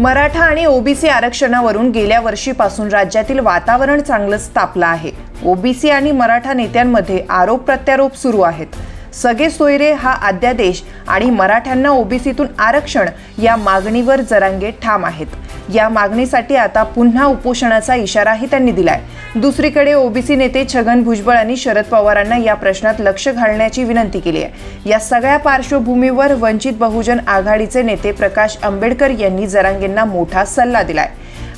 मराठा आणि ओबीसी आरक्षणावरून गेल्या वर्षीपासून राज्यातील वातावरण चांगलंच तापलं आहे. ओबीसी आणि मराठा नेत्यांमध्ये आरोप प्रत्यारोप सुरू आहेत. सगळे सोयरे हा अध्यादेश आणि मराठ्यांना ओबीसीतून आरक्षण या मागणीवर जरांगे ठाम आहेत. या मागणीसाठी आता पुन्हा उपोषणाचा इशाराही त्यांनी दिलाय. दुसरीकडे ओबीसी नेते छगन भुजबळ यांनी शरद पवारांना या प्रश्नात लक्ष घालण्याची विनंती केली आहे. या सगळ्या पार्श्वभूमीवर वंचित बहुजन आघाडीचे नेते प्रकाश आंबेडकर यांनी जरांगेंना मोठा सल्ला दिलाय.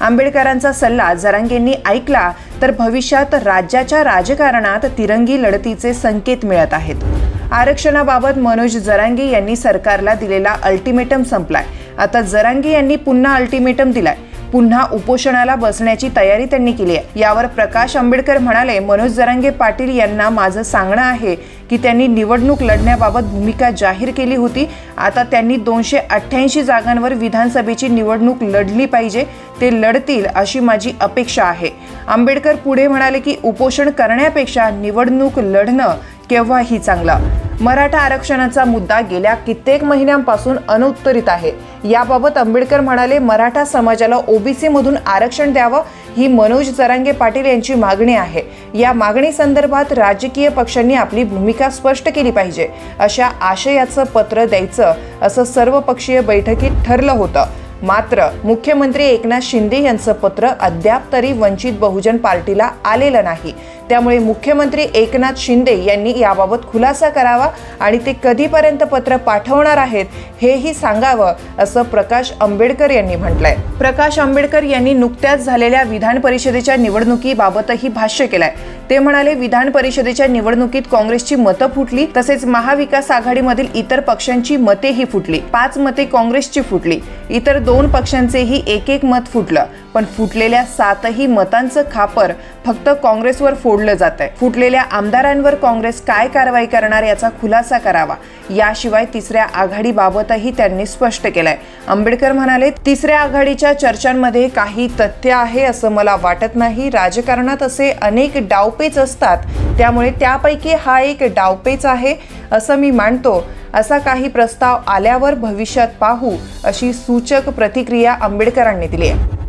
आंबेडकरांचा सल्ला जरांगेंनी ऐकला तर भविष्यात राज्याच्या राजकारणात तिरंगी लढतीचे संकेत मिळत आहेत. आरक्षणाबाबत मनोज जरांगे यांनी सरकारला दिलेला अल्टिमेटम संपलाय. आता जरांगे यांनी पुन्हा अल्टिमेटम दिलाय. पुन्हा उपोषणाला बसण्याची तयारी त्यांनी केली आहे. यावर प्रकाश आंबेडकर म्हणाले मनोज जरांगे पाटील यांना माझं सांगणं आहे की त्यांनी निवडणूक लढण्याबाबत भूमिका जाहीर केली होती. आता त्यांनी दोनशे अठ्ठ्याऐंशी जागांवर विधानसभेची निवडणूक लढली पाहिजे. ते लढतील अशी माझी अपेक्षा आहे. आंबेडकर पुढे म्हणाले की उपोषण करण्यापेक्षा निवडणूक लढणं केव्हाही चांगलं. मराठा आरक्षणाचा मुद्दा गेल्या कित्येक महिन्यांपासून अनुत्तरित आहे. याबाबत आंबेडकर म्हणाले मराठा समाजाला ओबीसीमधून आरक्षण द्यावं ही मनोज जरांगे पाटील यांची मागणी आहे. या मागणी संदर्भात राजकीय पक्षांनी आपली भूमिका स्पष्ट केली पाहिजे. अशा आशयाचं पत्र द्यायचं असं सर्वपक्षीय बैठकीत ठरलं होतं. मात्र मुख्यमंत्री एकनाथ शिंदे यांचं पत्र अद्याप तरी वंचित बहुजन पार्टीला आलेलं नाही. त्यामुळे मुख्यमंत्री एकनाथ शिंदे यांनी याबाबत खुलासा करावा आणि ते कधीपर्यंत पत्र पाठवणार आहेत हेही सांगावं असं प्रकाश आंबेडकर यांनी म्हटलंय. प्रकाश आंबेडकर यांनी नुकत्याच झालेल्या विधान परिषदेच्या निवडणुकीबाबतही भाष्य केलंय. ते म्हणाले विधान परिषदेच्या निवडणुकीत काँग्रेसची मतं फुटली तसेच महाविकास आघाडीमधील इतर पक्षांची मतेही फुटली. पाच मते काँग्रेसची फुटली. इतर दोन पक्षांचेही एक एक मत फुटलं. पण फुटलेल्या सातही मतांचं खापर फक्त काँग्रेसवर फोडलं जात आहे फुटलेल्या आमदारांवर काँग्रेस काय कारवाई करणार याचा खुलासा करावा. याशिवाय तिसऱ्या आघाडीबाबतही त्यांनी स्पष्ट केलंय. आंबेडकर म्हणाले तिसऱ्या आघाडीच्या चर्चांमध्ये काही तथ्य आहे असं मला वाटत नाही. राजकारणात असे अनेक डावपेच असतात. त्यामुळे त्यापैकी हा एक डावपेच आहे असं मी मानतो. असा काही प्रस्ताव आल्यावर भविष्यात पाहू अशी सूचक प्रतिक्रिया आंबेडकरांनी दिली आहे.